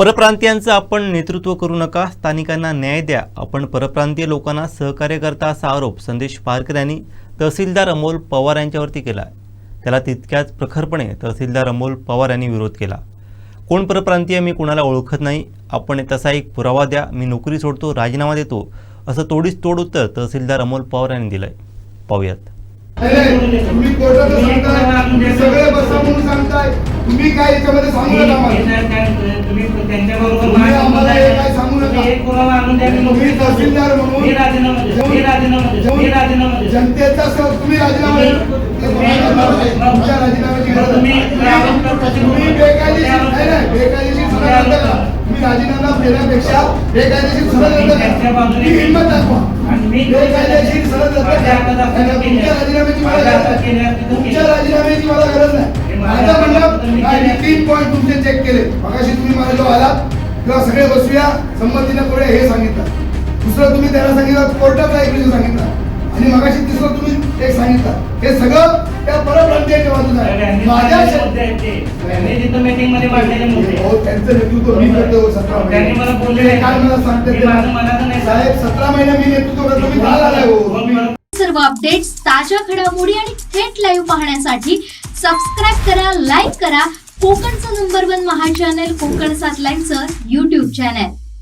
परप्रांतीयांचं आपण नेतृत्व करू नका स्थानिकांना न्याय द्या. आपण परप्रांतीय लोकांना सहकार्य करता असा आरोप संदेश पारकर यांनी तहसीलदार अमोल पवार यांच्यावरती केला त्याला तितक्याच प्रखरपणे तहसीलदार अमोल पवार यांनी विरोध केला. कोण परप्रांतीय मी कुणाला ओळखत नाही. आपण तसा एक पुरावा द्या. मी नोकरी सोडतो राजीनामा देतो. असं तोडीस तोड उत्तर तहसीलदार अमोल पवार यांनी दिलंय. पाहूयात. तुम्ही काय याच्यामध्ये सांगू तहसीलदार म्हणून जनतेचा सह तुम्ही राजीनामा. तुमच्या राजीनाम्याची तुम्ही बेकायदेशीर बेकायदेशीर. तुम्ही राजीनामा देण्यापेक्षा बेकायदेशीर सरळ ही हिंमत दाखवा. बेकायदेशीर सरळ तुमच्या राजीनाम्याची मला तुमच्या. राजीनाम्याची मला गरज नाही. माझं म्हणणं मी. तीन पॉईंट तुमचे चेक केले. मगाशी तुम्ही मला जो आलात तेव्हा सगळे बसूया. संमतीने करूया हे सांगितलं. दुसरं तुम्ही त्याला सांगितलं कोर्टाचा एक विषय सांगितला. आणि मगाशी तिसरं तुम्ही एक सांगितलं. हे सगळं त्या परप्रांतीयाच्या बाजूला आहे. माझ्या मुद्दे हो, त्यांचं नेतृत्व मी करतो सतरा काय मला सांगते साहेब सतरा महिने मी नेतृत्व करतो मी हो? सर्व अपडेट्स ताज्या घडामोडी आणि थेट लाईव्ह पाहण्यासाठी सबस्क्राईब करा लाईक करा. कोकणचं नंबर वन महा चॅनल कोकण सात लाईनचं युट्यूब चॅनल